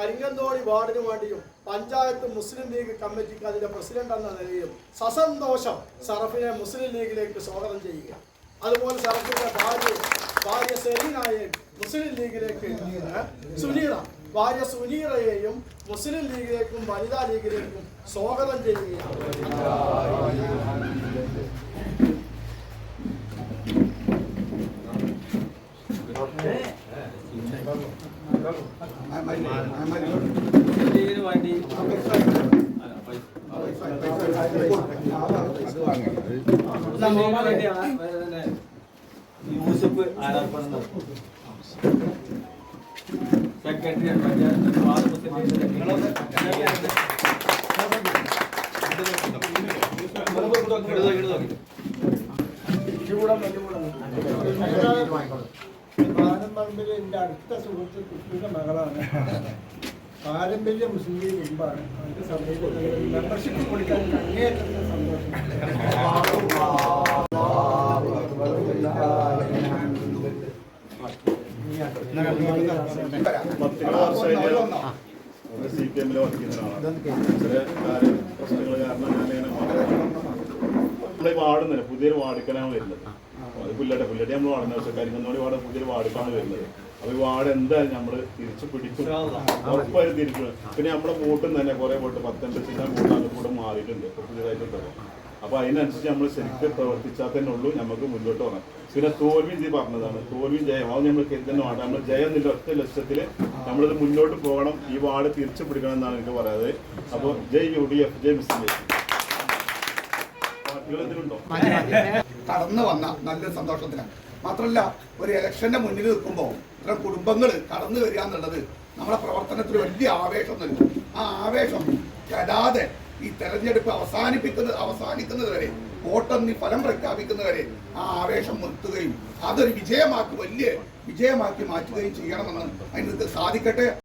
കരിങ്ങന്തോണി വാർഡിന് വേണ്ടിയും പഞ്ചായത്ത് മുസ്ലിം ലീഗ് കമ്മിറ്റിക്ക് അതിന്റെ പ്രസിഡന്റ് എന്ന നിലയിലും സസന്തോഷം സറഫിനെ മുസ്ലിം ലീഗിലേക്ക് സ്വാഗതം ചെയ്യുക അതുപോലെ സറഫിന്റെ ഭാര്യ ഭാര്യ സെറീനായെ മുസ്ലിം ലീഗിലേക്ക് സുനീറ ഭാര്യ സുനീറയെയും മുസ്ലിം ലീഗിലേക്കും വനിതാ ലീഗിലേക്കും സ്വാഗതം ചെയ്യുക. ലീഗിന് വേണ്ടി യൂസഫ് ആരാപ്പണം സെക്രട്ടറി മറ്റേ വാർഡ് പാരമ്പര്യ എന്റെ അടുത്ത സുഹൃത്ത് കുട്ടിയുടെ മകളാണ് പാരമ്പര്യ മുസ്ലിം ലീഗ് മുമ്പാണ് അവർക്ക് സമയത്ത് മെമ്പർഷിപ്പ് കൊടുക്കാൻ അങ്ങേയറ്റത്തെ സന്തോഷം പ്രശ്നങ്ങൾ കാരണം ഞാൻ നമ്മളെ വാർഡുന്നില്ല പുതിയൊരു വാർഡിക്കലാണ് വരുന്നത് പുല്ലട്ടെ പുല്ലട്ടെ നമ്മൾ വാടുന്ന പക്ഷെ കരിങ്ങന്നോടി വാർഡ് പുതിയൊരു വാടിപ്പാണ് വരുന്നത്. അപ്പൊ ഈ വാട് എന്തായാലും നമ്മൾ തിരിച്ചു പിടിക്കും. ഉറപ്പായിട്ട് തിരിച്ചു പിന്നെ നമ്മുടെ ബോട്ടും തന്നെ കുറെ ബോട്ട് പത്തൊൻപത് ശതമാനം വോട്ട് അങ്ങോട്ട് കൂടെ മാറിയിട്ടുണ്ട്. പുതിയതായിട്ട് അപ്പൊ അതിനനുസരിച്ച് നമ്മൾ ശരിക്കും പ്രവർത്തിച്ചാൽ തന്നെ ഉള്ളൂ. നമുക്ക് മുന്നോട്ട് പോകാം പിന്നെ തോൽവി ഇത് പറഞ്ഞതാണ്. തോൽവി ജയം. അത് നമ്മൾ കരുതുന്ന വാർഡ് നമ്മൾ ജയം എന്നുള്ള ഒറ്റ ലക്ഷ്യത്തിൽ നമ്മളിത് മുന്നോട്ട് പോകണം. ഈ വാർഡ് തിരിച്ചു പിടിക്കണം എന്നാണ് എനിക്ക് പറയാതെ അപ്പോൾ ജയ് യു ഡി എഫ്. ജയ് ഇതിലുണ്ടോ കടന്നു വന്ന നല്ല സന്തോഷത്തിലാണ് മാത്രമല്ല ഒരു ഇലക്ഷന്റെ മുന്നിൽ നിൽക്കുമ്പോൾ ഇത്തരം കുടുംബങ്ങൾ കടന്നു വരിക എന്നുള്ളത് നമ്മുടെ പ്രവർത്തനത്തിൽ വലിയ ആവേശം നൽകും. ആ ആവേശം കെടാതെ ഈ തെരഞ്ഞെടുപ്പ് അവസാനിപ്പിക്കുന്നത് അവസാനിക്കുന്നത് വരെ വോട്ടെണ്ണി ഫലം പ്രഖ്യാപിക്കുന്നവരെ ആ ആവേശം നിർത്തുകയും അതൊരു വിജയമാക്കി വലിയ വിജയമാക്കി മാറ്റുകയും ചെയ്യണമെന്ന് അതിന് സാധിക്കട്ടെ.